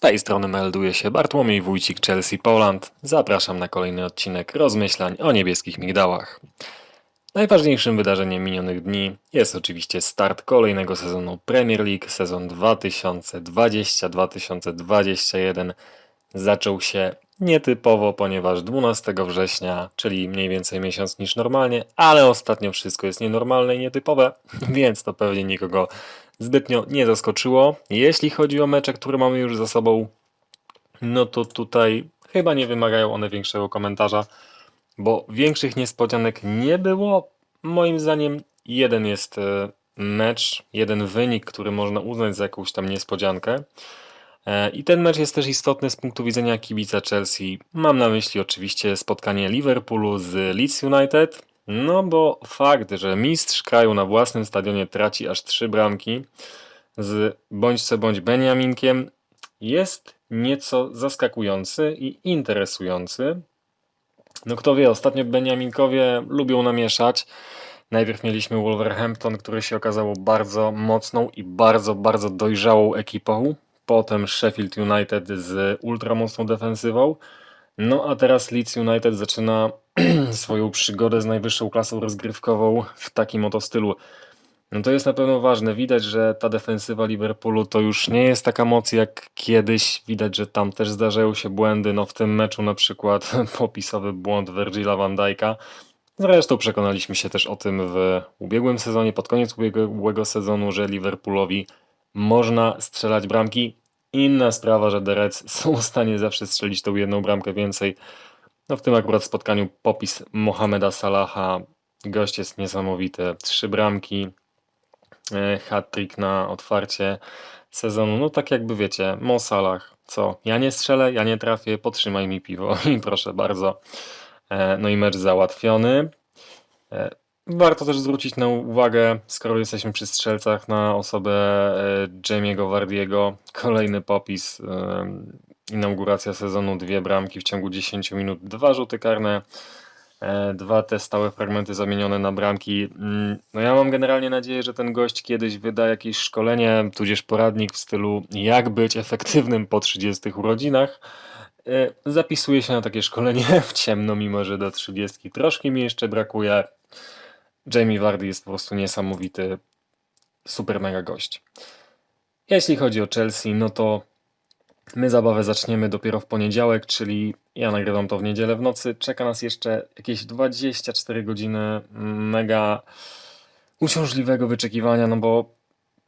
Z tej strony melduje się Bartłomiej Wójcik Chelsea Poland. Zapraszam na kolejny odcinek rozmyślań o niebieskich migdałach. Najważniejszym wydarzeniem minionych dni jest oczywiście start kolejnego sezonu Premier League. Sezon 2020-2021 zaczął się nietypowo, ponieważ 12 września, czyli mniej więcej miesiąc niż normalnie, ale ostatnio wszystko jest nienormalne i nietypowe, więc to pewnie nikogo zbytnio nie zaskoczyło. Jeśli chodzi o mecze, które mamy już za sobą, no to tutaj chyba nie wymagają one większego komentarza, bo większych niespodzianek nie było. Moim zdaniem jeden jest e, mecz, jeden wynik, który można uznać za jakąś tam niespodziankę. E, I ten mecz jest też istotny z punktu widzenia kibica Chelsea. Mam na myśli oczywiście spotkanie Liverpoolu z Leeds United. No bo fakt, że mistrz kraju na własnym stadionie traci aż trzy bramki z bądź co bądź Beniaminkiem jest nieco zaskakujący i interesujący. No kto wie, ostatnio Beniaminkowie lubią namieszać. Najpierw mieliśmy Wolverhampton, który się okazało bardzo mocną i bardzo, bardzo dojrzałą ekipą. Potem Sheffield United z ultramocną defensywą. No a teraz Leeds United zaczyna swoją przygodę z najwyższą klasą rozgrywkową w takim oto stylu. No to jest na pewno ważne. Widać, że ta defensywa Liverpoolu to już nie jest taka moc jak kiedyś. Widać, że tam też zdarzają się błędy. No w tym meczu na przykład popisowy błąd Virgila van Dijk'a. Zresztą przekonaliśmy się też o tym w ubiegłym sezonie, pod koniec ubiegłego sezonu, że Liverpoolowi można strzelać bramki. Inna sprawa, że The Reds są w stanie zawsze strzelić tą jedną bramkę więcej. No w tym akurat spotkaniu popis Mohameda Salaha. Gość jest niesamowity. Trzy bramki, e, hat-trick na otwarcie sezonu. No tak jakby wiecie, Mo Salah, co? Ja nie strzelę, ja nie trafię, potrzymaj mi piwo i proszę bardzo. E, no i mecz załatwiony. E, warto też zwrócić na uwagę, skoro jesteśmy przy strzelcach, na osobę Jamie'ego Wardiego. Kolejny popis inauguracja sezonu, dwie bramki w ciągu 10 minut, dwa rzuty karne, e, dwa te stałe fragmenty zamienione na bramki. Mm, no ja mam generalnie nadzieję, że ten gość kiedyś wyda jakieś szkolenie, tudzież poradnik w stylu jak być efektywnym po 30 urodzinach. E, zapisuję się na takie szkolenie w ciemno, mimo że do 30 troszkę mi jeszcze brakuje. Jamie Vardy jest po prostu niesamowity, super mega gość. Jeśli chodzi o Chelsea, no to My zabawę zaczniemy dopiero w poniedziałek, czyli ja nagrywam to w niedzielę w nocy. Czeka nas jeszcze jakieś 24 godziny mega uciążliwego wyczekiwania, no bo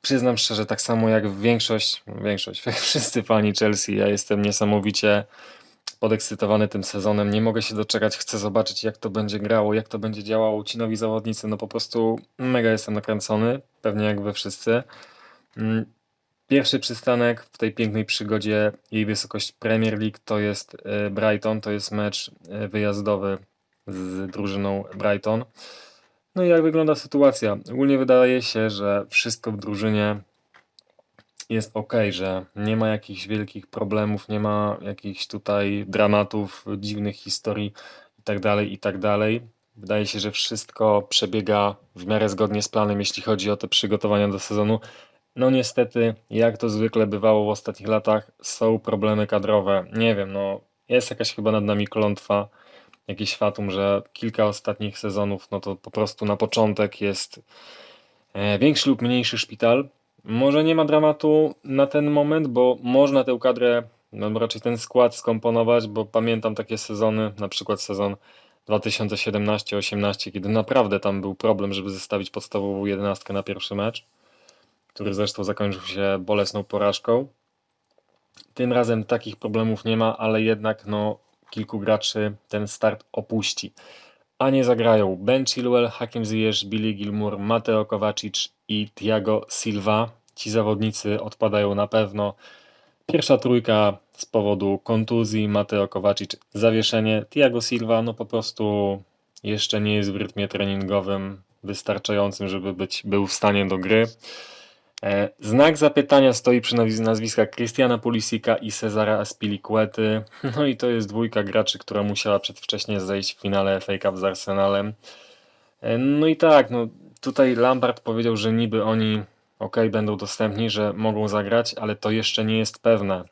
przyznam szczerze, tak samo jak większość, większość, wszyscy fani Chelsea, ja jestem niesamowicie podekscytowany tym sezonem. Nie mogę się doczekać, chcę zobaczyć jak to będzie grało, jak to będzie działało. Ci nowi zawodnicy, no po prostu mega jestem nakręcony, pewnie jak wy wszyscy. Pierwszy przystanek w tej pięknej przygodzie jej wysokość Premier League to jest e, Brighton, to jest mecz e, wyjazdowy z drużyną Brighton. No i jak wygląda sytuacja? Ogólnie wydaje się, że wszystko w drużynie jest ok, że nie ma jakichś wielkich problemów, nie ma jakichś tutaj dramatów, dziwnych historii itd., tak itd. Tak wydaje się, że wszystko przebiega w miarę zgodnie z planem, jeśli chodzi o te przygotowania do sezonu. No niestety, jak to zwykle bywało w ostatnich latach, są problemy kadrowe. Nie wiem, no jest jakaś chyba nad nami klątwa, jakiś fatum, że kilka ostatnich sezonów, no to po prostu na początek jest e, większy lub mniejszy szpital. Może nie ma dramatu na ten moment, bo można tę kadrę, no raczej ten skład skomponować, bo pamiętam takie sezony, na przykład sezon 2017-18, kiedy naprawdę tam był problem, żeby zestawić podstawową jedenastkę na pierwszy mecz który zresztą zakończył się bolesną porażką. Tym razem takich problemów nie ma, ale jednak no, kilku graczy ten start opuści. A nie zagrają Ben Chilwell, Hakim Ziyech, Billy Gilmour, Mateo Kovacic i Thiago Silva. Ci zawodnicy odpadają na pewno. Pierwsza trójka z powodu kontuzji, Mateo Kovacic zawieszenie, Thiago Silva no po prostu jeszcze nie jest w rytmie treningowym wystarczającym, żeby być, był w stanie do gry. E, znak zapytania stoi przy nazwiskach Christiana Pulisika i Cezara Aspilicuety. No i to jest dwójka graczy, która musiała przedwcześnie zejść w finale FA Cup z Arsenalem. E, no i tak, no tutaj Lampard powiedział, że niby oni ok, będą dostępni, że mogą zagrać, ale to jeszcze nie jest pewne.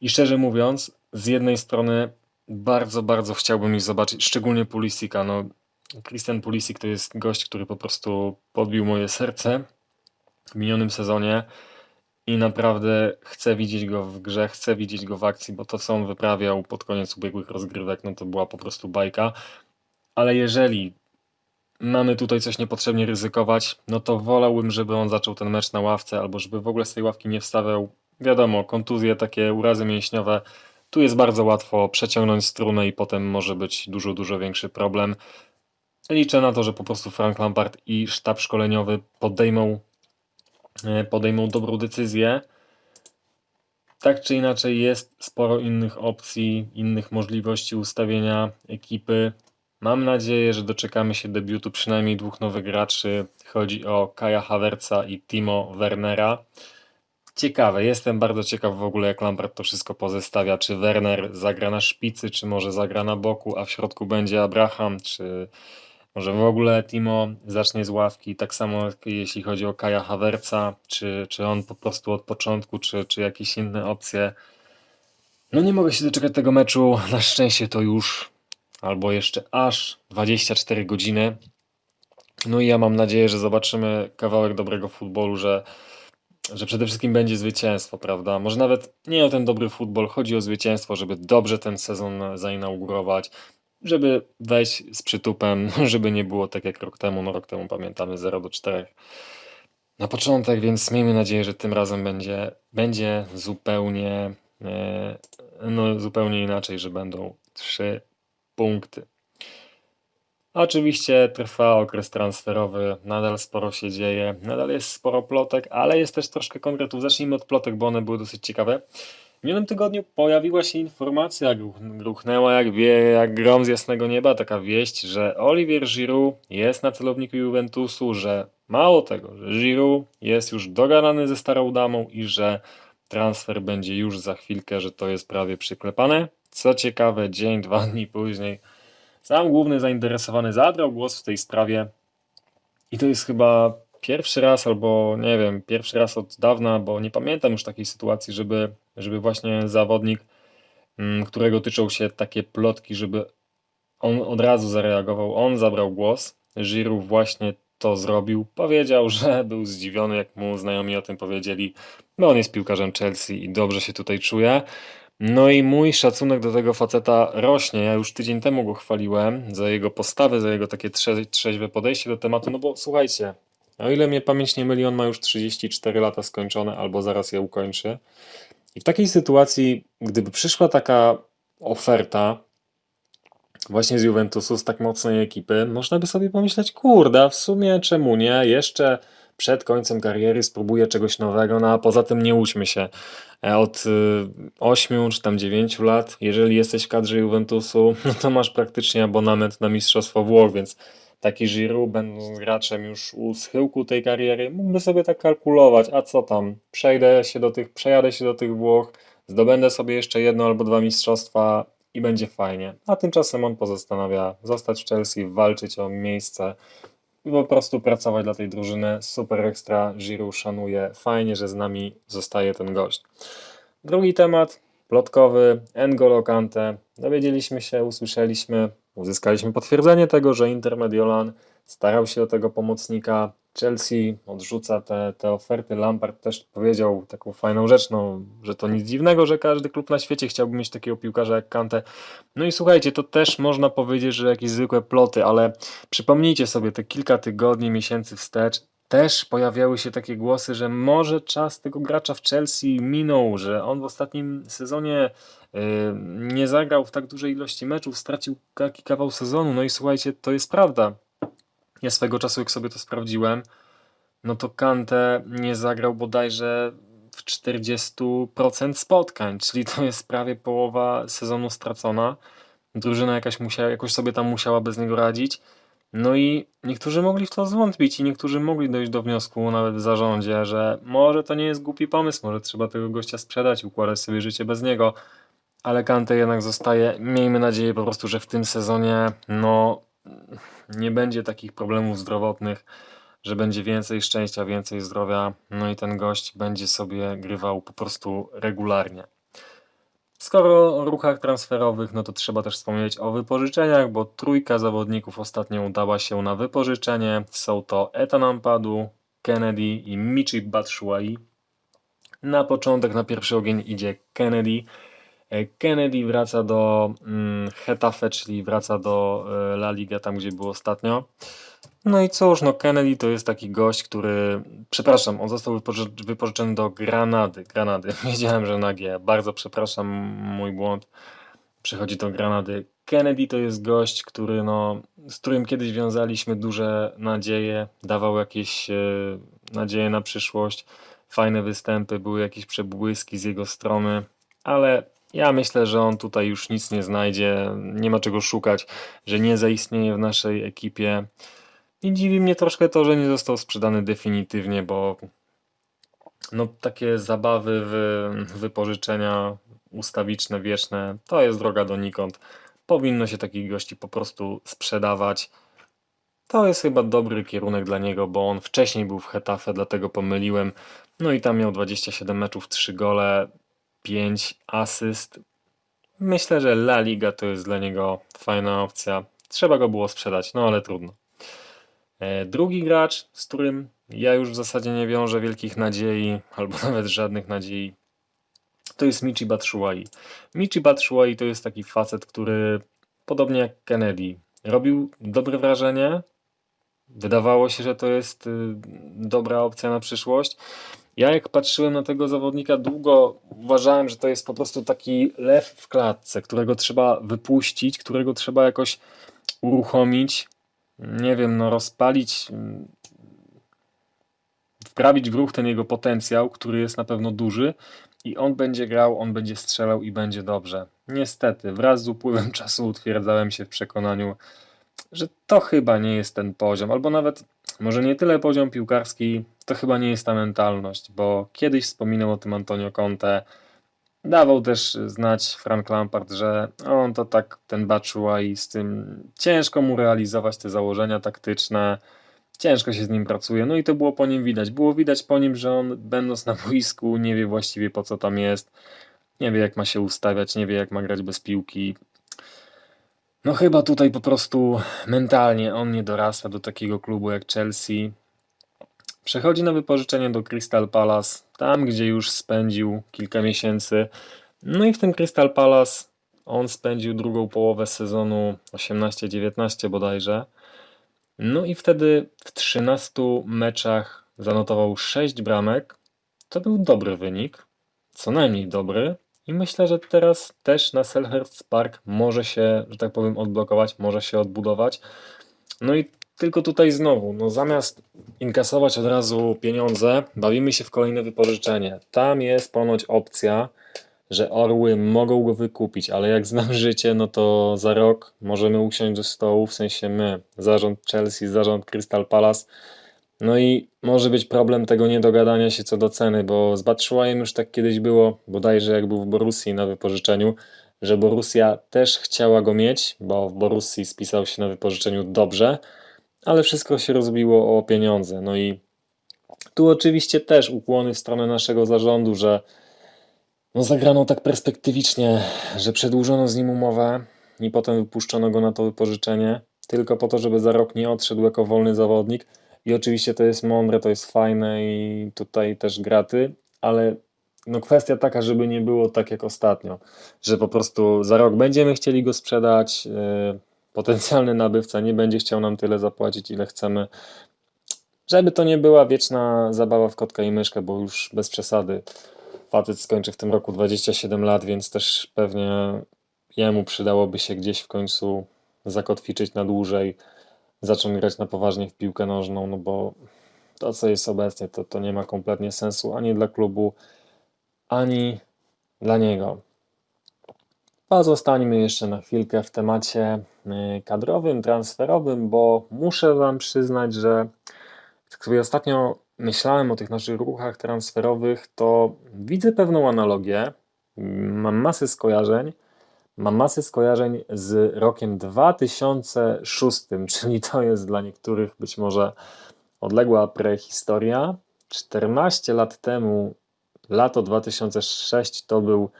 I szczerze mówiąc, z jednej strony bardzo, bardzo chciałbym ich zobaczyć, szczególnie Pulisika. No, Christian Pulisic to jest gość, który po prostu podbił moje serce w minionym sezonie i naprawdę chcę widzieć go w grze, chcę widzieć go w akcji, bo to co on wyprawiał pod koniec ubiegłych rozgrywek, no to była po prostu bajka. Ale jeżeli mamy tutaj coś niepotrzebnie ryzykować, no to wolałbym, żeby on zaczął ten mecz na ławce, albo żeby w ogóle z tej ławki nie wstawiał. Wiadomo, kontuzje, takie urazy mięśniowe, tu jest bardzo łatwo przeciągnąć strunę i potem może być dużo, dużo większy problem. Liczę na to, że po prostu Frank Lampard i sztab szkoleniowy podejmą, podejmą dobrą decyzję. Tak czy inaczej, jest sporo innych opcji, innych możliwości ustawienia ekipy. Mam nadzieję, że doczekamy się debiutu przynajmniej dwóch nowych graczy. Chodzi o Kaja Havertza i Timo Wernera. Ciekawe, jestem bardzo ciekaw w ogóle jak Lampard to wszystko pozestawia. Czy Werner zagra na szpicy, czy może zagra na boku, a w środku będzie Abraham, czy może w ogóle Timo zacznie z ławki. Tak samo jeśli chodzi o Kaja Havertza, czy, czy on po prostu od początku, czy, czy jakieś inne opcje. No nie mogę się doczekać tego meczu. Na szczęście to już albo jeszcze aż 24 godziny. No i ja mam nadzieję, że zobaczymy kawałek dobrego futbolu, że, że przede wszystkim będzie zwycięstwo, prawda? Może nawet nie o ten dobry futbol, chodzi o zwycięstwo, żeby dobrze ten sezon zainaugurować, żeby wejść z przytupem, żeby nie było tak jak rok temu. No rok temu pamiętamy 0 do 4 na początek, więc miejmy nadzieję, że tym razem będzie, będzie zupełnie, e, no, zupełnie inaczej, że będą trzy punkty. Oczywiście trwa okres transferowy, nadal sporo się dzieje, nadal jest sporo plotek, ale jest też troszkę konkretów. Zacznijmy od plotek, bo one były dosyć ciekawe. W minionym tygodniu pojawiła się informacja, jak jak wie, jak grom z jasnego nieba, taka wieść, że Olivier Giroud jest na celowniku Juventusu, że mało tego, że Giroud jest już dogadany ze starą damą i że transfer będzie już za chwilkę, że to jest prawie przyklepane. Co ciekawe, dzień, dwa dni później sam główny zainteresowany zabrał głos w tej sprawie i to jest chyba pierwszy raz, albo nie wiem, pierwszy raz od dawna, bo nie pamiętam już takiej sytuacji, żeby, żeby właśnie zawodnik, mm, którego tyczą się takie plotki, żeby on od razu zareagował, on zabrał głos. Giroud właśnie to zrobił. Powiedział, że był zdziwiony, jak mu znajomi o tym powiedzieli, bo on jest piłkarzem Chelsea i dobrze się tutaj czuje. No i mój szacunek do tego faceta rośnie. Ja już tydzień temu go chwaliłem za jego postawę, za jego takie trze trzeźwe podejście do tematu. No bo słuchajcie, o ile mnie pamięć nie myli, on ma już 34 lata skończone albo zaraz je ukończy. I w takiej sytuacji, gdyby przyszła taka oferta właśnie z Juventusu, z tak mocnej ekipy, można by sobie pomyśleć, kurde, w sumie czemu nie? Jeszcze przed końcem kariery spróbuję czegoś nowego, no a poza tym nie łudźmy się. E, od 8 y, czy tam 9 lat, jeżeli jesteś w kadrze Juventusu, no to masz praktycznie abonament na Mistrzostwo Włoch, więc taki Giroud, będąc graczem już u schyłku tej kariery, mógłby sobie tak kalkulować, a co tam, przejdę się do tych, przejadę się do tych Włoch, zdobędę sobie jeszcze jedno albo dwa mistrzostwa i będzie fajnie. A tymczasem on pozastanawia zostać w Chelsea, walczyć o miejsce i po prostu pracować dla tej drużyny. Super ekstra, Giroud szanuje, fajnie, że z nami zostaje ten gość. Drugi temat, plotkowy, N'Golo Kante. Dowiedzieliśmy się, usłyszeliśmy, uzyskaliśmy potwierdzenie tego, że Inter Mediolan starał się o tego pomocnika. Chelsea odrzuca te, te oferty. Lampard też powiedział taką fajną rzecz, no, że to nic dziwnego, że każdy klub na świecie chciałby mieć takiego piłkarza jak Kante. No i słuchajcie, to też można powiedzieć, że jakieś zwykłe ploty, ale przypomnijcie sobie te kilka tygodni, miesięcy wstecz, też pojawiały się takie głosy, że może czas tego gracza w Chelsea minął, że on w ostatnim sezonie yy, nie zagrał w tak dużej ilości meczów, stracił taki kawał sezonu. No i słuchajcie, to jest prawda. Ja swego czasu, jak sobie to sprawdziłem, no to Kante nie zagrał bodajże w 40% spotkań, czyli to jest prawie połowa sezonu stracona. Drużyna jakaś musiała, jakoś sobie tam musiała bez niego radzić. No i niektórzy mogli w to zwątpić i niektórzy mogli dojść do wniosku, nawet w zarządzie, że może to nie jest głupi pomysł, może trzeba tego gościa sprzedać, układać sobie życie bez niego, ale Kante jednak zostaje. Miejmy nadzieję po prostu, że w tym sezonie no nie będzie takich problemów zdrowotnych, że będzie więcej szczęścia, więcej zdrowia, no i ten gość będzie sobie grywał po prostu regularnie. Skoro o ruchach transferowych, no to trzeba też wspomnieć o wypożyczeniach, bo trójka zawodników ostatnio udała się na wypożyczenie. Są to Ethan Ampadu, Kennedy i Michi Batshuayi. Na początek, na pierwszy ogień idzie Kennedy. E, Kennedy wraca do mm, Hetafe, czyli wraca do e, La Liga, tam gdzie był ostatnio. No i cóż, no Kennedy to jest taki gość, który, przepraszam, on został wypoży- wypożyczony do Granady. Granady, wiedziałem, że na G. Bardzo przepraszam, mój błąd. Przechodzi do Granady. Kennedy to jest gość, który no, z którym kiedyś wiązaliśmy duże nadzieje, dawał jakieś e, nadzieje na przyszłość, fajne występy, były jakieś przebłyski z jego strony, ale ja myślę, że on tutaj już nic nie znajdzie, nie ma czego szukać, że nie zaistnieje w naszej ekipie. I dziwi mnie troszkę to, że nie został sprzedany definitywnie, bo no takie zabawy w wypożyczenia ustawiczne, wieczne, to jest droga donikąd. Powinno się takich gości po prostu sprzedawać. To jest chyba dobry kierunek dla niego, bo on wcześniej był w Hetafe, dlatego pomyliłem. No i tam miał 27 meczów, 3 gole, 5 asyst. Myślę, że La Liga to jest dla niego fajna opcja. Trzeba go było sprzedać, no ale trudno. E, drugi gracz, z którym ja już w zasadzie nie wiążę wielkich nadziei, albo nawet żadnych nadziei, to jest Michi Batshuayi. Michi Batshuayi to jest taki facet, który podobnie jak Kennedy robił dobre wrażenie. Wydawało się, że to jest y, dobra opcja na przyszłość. Ja jak patrzyłem na tego zawodnika długo uważałem, że to jest po prostu taki lew w klatce, którego trzeba wypuścić, którego trzeba jakoś uruchomić, nie wiem, no rozpalić, mm, wprawić w ruch ten jego potencjał, który jest na pewno duży i on będzie grał, on będzie strzelał i będzie dobrze. Niestety, wraz z upływem czasu utwierdzałem się w przekonaniu, że to chyba nie jest ten poziom, albo nawet może nie tyle poziom piłkarski, to chyba nie jest ta mentalność, bo kiedyś wspominał o tym Antonio Conte, dawał też znać Frank Lampard, że on to tak, ten Batshuayi z tym ciężko mu realizować te założenia taktyczne, ciężko się z nim pracuje, no i to było po nim widać. Było widać po nim, że on będąc na boisku nie wie właściwie po co tam jest, nie wie jak ma się ustawiać, nie wie jak ma grać bez piłki. No chyba tutaj po prostu mentalnie on nie dorasta do takiego klubu jak Chelsea. Przechodzi na wypożyczenie do Crystal Palace, tam gdzie już spędził kilka miesięcy. No i w tym Crystal Palace on spędził drugą połowę sezonu 18-19 bodajże. No i wtedy w 13 meczach zanotował 6 bramek. To był dobry wynik, co najmniej dobry. I myślę, że teraz też na Selhurst Park może się, że tak powiem, odblokować, może się odbudować. No i tylko tutaj znowu, no zamiast inkasować od razu pieniądze, bawimy się w kolejne wypożyczenie. Tam jest ponoć opcja, że Orły mogą go wykupić, ale jak znam życie, no to za rok możemy usiąść do stołu, w sensie my, zarząd Chelsea, zarząd Crystal Palace. No i może być problem tego niedogadania się co do ceny, bo z Batshuayem już tak kiedyś było, bodajże jak był w Borussii na wypożyczeniu, że Borussia też chciała go mieć, bo w Borussii spisał się na wypożyczeniu dobrze, ale wszystko się rozbiło o pieniądze. No i tu oczywiście też ukłony w stronę naszego zarządu, że no zagrano tak perspektywicznie, że przedłużono z nim umowę i potem wypuszczono go na to wypożyczenie, tylko po to, żeby za rok nie odszedł jako wolny zawodnik. I oczywiście to jest mądre, to jest fajne i tutaj też graty, ale no kwestia taka, żeby nie było tak jak ostatnio, że po prostu za rok będziemy chcieli go sprzedać, yy, potencjalny nabywca nie będzie chciał nam tyle zapłacić, ile chcemy. Żeby to nie była wieczna zabawa w kotka i myszkę, bo już bez przesady. Facet skończy w tym roku 27 lat, więc też pewnie jemu przydałoby się gdzieś w końcu zakotwiczyć na dłużej, zacząć grać na poważnie w piłkę nożną, no bo to, co jest obecnie, to, to nie ma kompletnie sensu ani dla klubu, ani dla niego. Pozostańmy jeszcze na chwilkę w temacie y, kadrowym, transferowym, bo muszę Wam przyznać, że jak sobie ostatnio myślałem o tych naszych ruchach transferowych, to widzę pewną analogię. Mam masę skojarzeń. Mam masę skojarzeń z rokiem 2006, czyli to jest dla niektórych być może odległa prehistoria. 14 lat temu, lato 2006 to był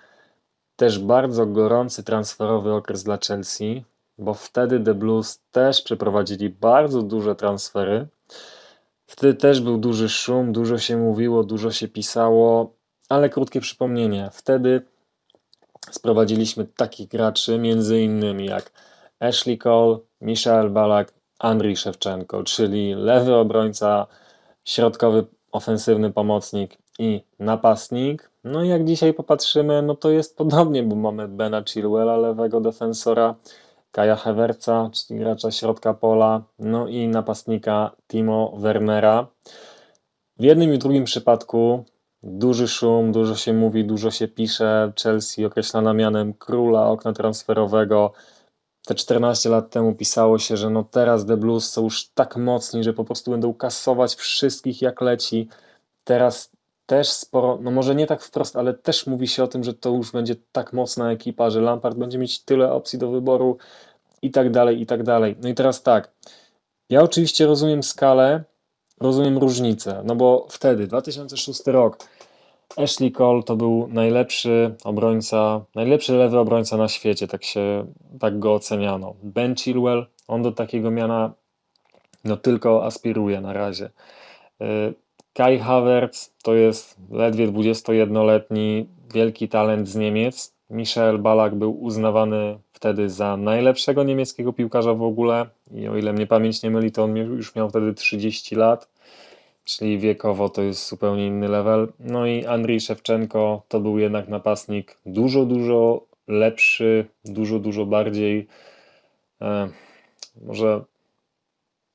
też bardzo gorący transferowy okres dla Chelsea, bo wtedy The Blues też przeprowadzili bardzo duże transfery. Wtedy też był duży szum, dużo się mówiło, dużo się pisało, ale krótkie przypomnienie. Wtedy sprowadziliśmy takich graczy, między innymi jak Ashley Cole, Michael Balak, Andriy Szewczenko, czyli lewy obrońca, środkowy ofensywny pomocnik i napastnik. No i jak dzisiaj popatrzymy, no to jest podobnie, bo mamy Bena Chilwella, lewego defensora, Kaja Hewerca, czyli gracza środka pola, no i napastnika Timo Wernera. W jednym i drugim przypadku duży szum, dużo się mówi, dużo się pisze. Chelsea określana mianem króla okna transferowego. Te 14 lat temu pisało się, że no teraz The Blues są już tak mocni, że po prostu będą kasować wszystkich jak leci. Teraz też sporo, no może nie tak wprost, ale też mówi się o tym, że to już będzie tak mocna ekipa, że Lampard będzie mieć tyle opcji do wyboru i tak dalej, i tak dalej. No i teraz tak, ja oczywiście rozumiem skalę, rozumiem różnicę, no bo wtedy, 2006 rok, Ashley Cole to był najlepszy obrońca, najlepszy lewy obrońca na świecie, tak się, tak go oceniano. Ben Chilwell, on do takiego miana no tylko aspiruje na razie. Kai Havertz to jest ledwie 21-letni wielki talent z Niemiec. Michel Balak był uznawany wtedy za najlepszego niemieckiego piłkarza w ogóle i o ile mnie pamięć nie myli, to on już miał wtedy 30 lat, czyli wiekowo to jest zupełnie inny level. No i Andrii Szewczenko to był jednak napastnik dużo, dużo lepszy, dużo, dużo bardziej e, może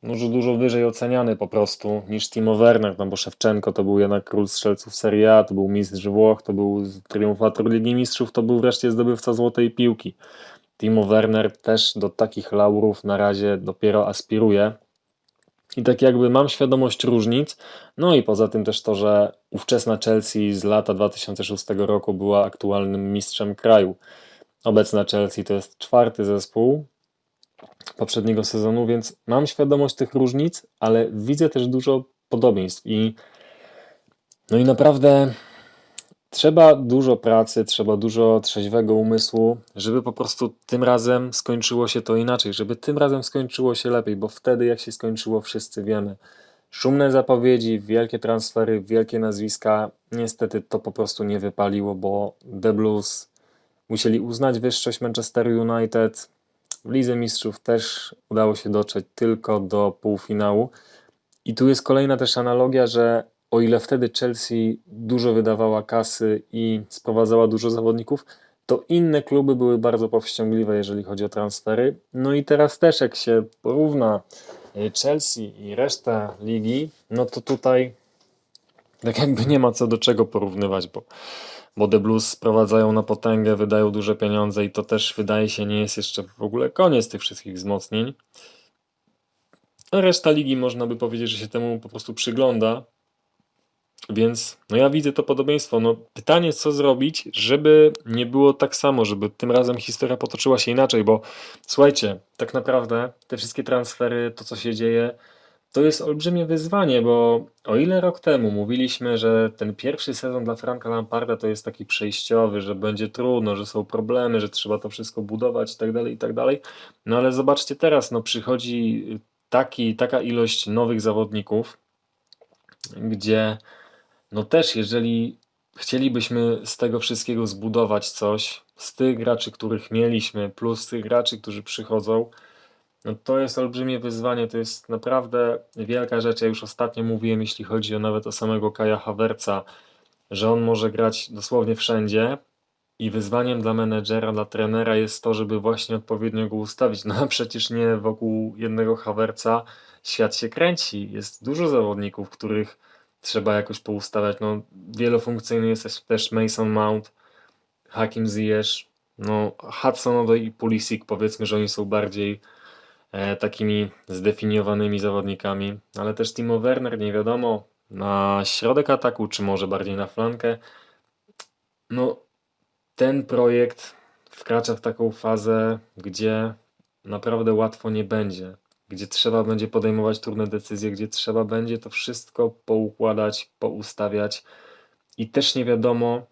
może dużo wyżej oceniany po prostu niż Timo Werner, no bo Szewczenko to był jednak król strzelców Serie A, to był mistrz Włoch, to był triumfator Ligi Mistrzów, to był wreszcie zdobywca złotej piłki. Timo Werner też do takich laurów na razie dopiero aspiruje. I tak jakby mam świadomość różnic, no i poza tym też to, że ówczesna Chelsea z lata 2006 roku była aktualnym mistrzem kraju. Obecna Chelsea to jest czwarty zespół, poprzedniego sezonu, więc mam świadomość tych różnic, ale widzę też dużo podobieństw i no i naprawdę trzeba dużo pracy, trzeba dużo trzeźwego umysłu, żeby po prostu tym razem skończyło się to inaczej, żeby tym razem skończyło się lepiej, bo wtedy jak się skończyło wszyscy wiemy. Szumne zapowiedzi, wielkie transfery, wielkie nazwiska, niestety to po prostu nie wypaliło, bo The Blues musieli uznać wyższość Manchester United, w Lidze Mistrzów też udało się dotrzeć tylko do półfinału. I tu jest kolejna też analogia, że o ile wtedy Chelsea dużo wydawała kasy i sprowadzała dużo zawodników, to inne kluby były bardzo powściągliwe, jeżeli chodzi o transfery. No i teraz też, jak się porówna y, Chelsea i resztę ligi, no to tutaj tak jakby nie ma co do czego porównywać, bo bo The Blues sprowadzają na potęgę, wydają duże pieniądze i to też wydaje się nie jest jeszcze w ogóle koniec tych wszystkich wzmocnień. A reszta ligi można by powiedzieć, że się temu po prostu przygląda. Więc no ja widzę to podobieństwo. No, pytanie, co zrobić, żeby nie było tak samo, żeby tym razem historia potoczyła się inaczej, bo słuchajcie, tak naprawdę te wszystkie transfery, to co się dzieje, to jest olbrzymie wyzwanie, bo o ile rok temu mówiliśmy, że ten pierwszy sezon dla Franka Lamparda to jest taki przejściowy, że będzie trudno, że są problemy, że trzeba to wszystko budować i tak dalej, i tak. No ale zobaczcie teraz, no przychodzi taki, taka ilość nowych zawodników, gdzie no też jeżeli chcielibyśmy z tego wszystkiego zbudować coś, z tych graczy, których mieliśmy, plus tych graczy, którzy przychodzą, no to jest olbrzymie wyzwanie, to jest naprawdę wielka rzecz. Ja już ostatnio mówiłem, jeśli chodzi o nawet o samego Kaja Hawerca, że on może grać dosłownie wszędzie i wyzwaniem dla menedżera, dla trenera jest to, żeby właśnie odpowiednio go ustawić. No a przecież nie wokół jednego Hawerca świat się kręci. Jest dużo zawodników, których trzeba jakoś poustawiać. No, wielofunkcyjny jest też Mason Mount, Hakim Ziyech, no Hudson i Pulisic powiedzmy, że oni są bardziej takimi zdefiniowanymi zawodnikami, ale też Timo Werner, nie wiadomo, na środek ataku, czy może bardziej na flankę. No, ten projekt wkracza w taką fazę, gdzie naprawdę łatwo nie będzie, gdzie trzeba będzie podejmować trudne decyzje, gdzie trzeba będzie to wszystko poukładać, poustawiać i też nie wiadomo,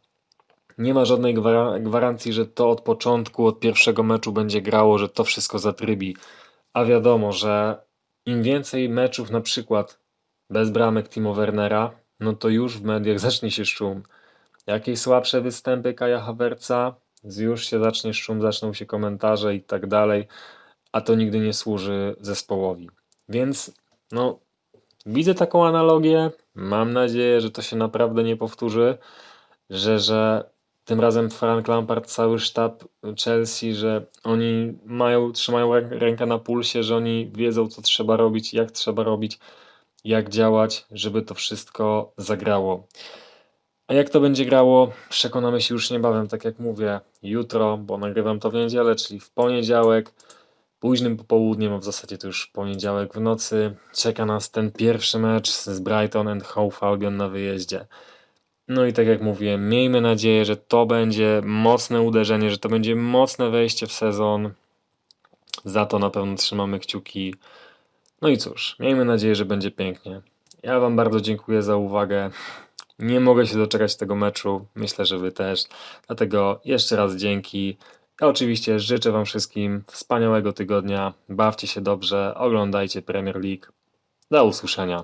Nie ma żadnej gwara- gwarancji, że to od początku, od pierwszego meczu będzie grało, że to wszystko zatrybi. A wiadomo, że im więcej meczów na przykład bez bramek Timo Wernera, no to już w mediach zacznie się szum. Jakieś słabsze występy Kaja Havertza, już się zacznie szum, zaczną się komentarze i tak dalej, a to nigdy nie służy zespołowi. Więc no, widzę taką analogię, mam nadzieję, że to się naprawdę nie powtórzy, że, że tym razem Frank Lampard, cały sztab Chelsea, że oni mają, trzymają rę- rękę na pulsie, że oni wiedzą, co trzeba robić, jak trzeba robić, jak działać, żeby to wszystko zagrało. A jak to będzie grało, przekonamy się już niebawem, tak jak mówię, jutro, bo nagrywam to w niedzielę, czyli w poniedziałek, późnym popołudniem, a w zasadzie to już poniedziałek w nocy, czeka nas ten pierwszy mecz z Brighton and Hove Albion na wyjeździe. No i tak jak mówiłem, miejmy nadzieję, że to będzie mocne uderzenie, że to będzie mocne wejście w sezon. Za to na pewno trzymamy kciuki. No i cóż, miejmy nadzieję, że będzie pięknie. Ja Wam bardzo dziękuję za uwagę. Nie mogę się doczekać tego meczu. Myślę, że Wy też. Dlatego jeszcze raz dzięki. Ja oczywiście życzę Wam wszystkim wspaniałego tygodnia. Bawcie się dobrze, oglądajcie Premier League. Do usłyszenia.